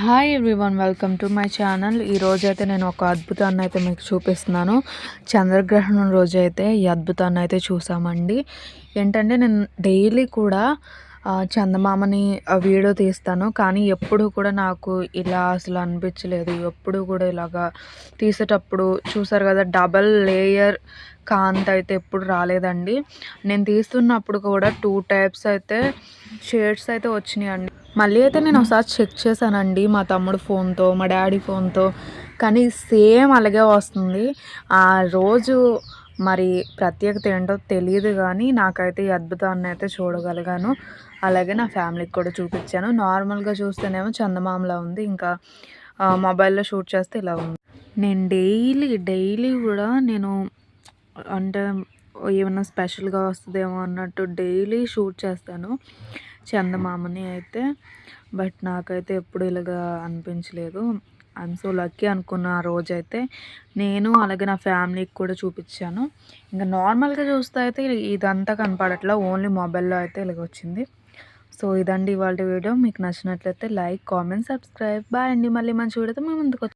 Hi everyone welcome to my channel ఈరోజు అయితే నేను ఒక అద్భుతాన్ని అయితే మీకు చూపిస్తున్నాను. చంద్రగ్రహణం రోజు అయితే ఈ అద్భుతాన్ని అయితే చూసామండి. ఏంటంటే నేను డైలీ కూడా చందమామని వీడియో తీస్తాను. కానీ ఎప్పుడు కూడా నాకు ఇలా అసలు అనిపించలేదు. ఎప్పుడు కూడా ఇలాగా తీసేటప్పుడు చూసారు కదా డబల్ లేయర్ కాంతి అయితే ఎప్పుడు రాలేదండి. నేను తీస్తున్నప్పుడు కూడా టూ టైప్స్ అయితే షేడ్స్ అయితే వచ్చినాయండి. మళ్ళీ అయితే నేను ఒకసారి చెక్ చేశానండి మా తమ్ముడు ఫోన్తో మా డాడీ ఫోన్తో. కానీ సేమ్ అలాగే వస్తుంది. ఆ రోజు మరి ప్రత్యేకత ఏంటో తెలియదు కానీ నాకైతే ఈ అద్భుతాన్ని అయితే చూడగలిగాను. అలాగే నా ఫ్యామిలీకి కూడా చూపించాను. నార్మల్గా చూస్తేనేమో చందమామలా ఉంది. ఇంకా మొబైల్లో షూట్ చేస్తే ఇలా ఉంది. నేను డైలీ డైలీ కూడా నేను అంటే ఏమైనా స్పెషల్గా వస్తుందేమో అన్నట్టు డైలీ షూట్ చేస్తాను. చందమామని అయితే బట్ నాకైతే ఎప్పుడు ఇలాగా అనిపించలేదు. ఐఎమ్ సో లక్కీ అనుకున్న ఆ రోజైతే నేను అలాగే నా ఫ్యామిలీకి కూడా చూపించాను. ఇంకా నార్మల్గా చూస్తే అయితే ఇదంతా కనపడట్లా ఓన్లీ మొబైల్లో అయితే ఇలాగ వచ్చింది. సో ఇదండి ఇవాళ వీడియో. మీకు నచ్చినట్లయితే లైక్ కామెంట్ సబ్స్క్రైబ్. బాయ్ అండి. మళ్ళీ మంచి వీడియోతో మేము ముందుకు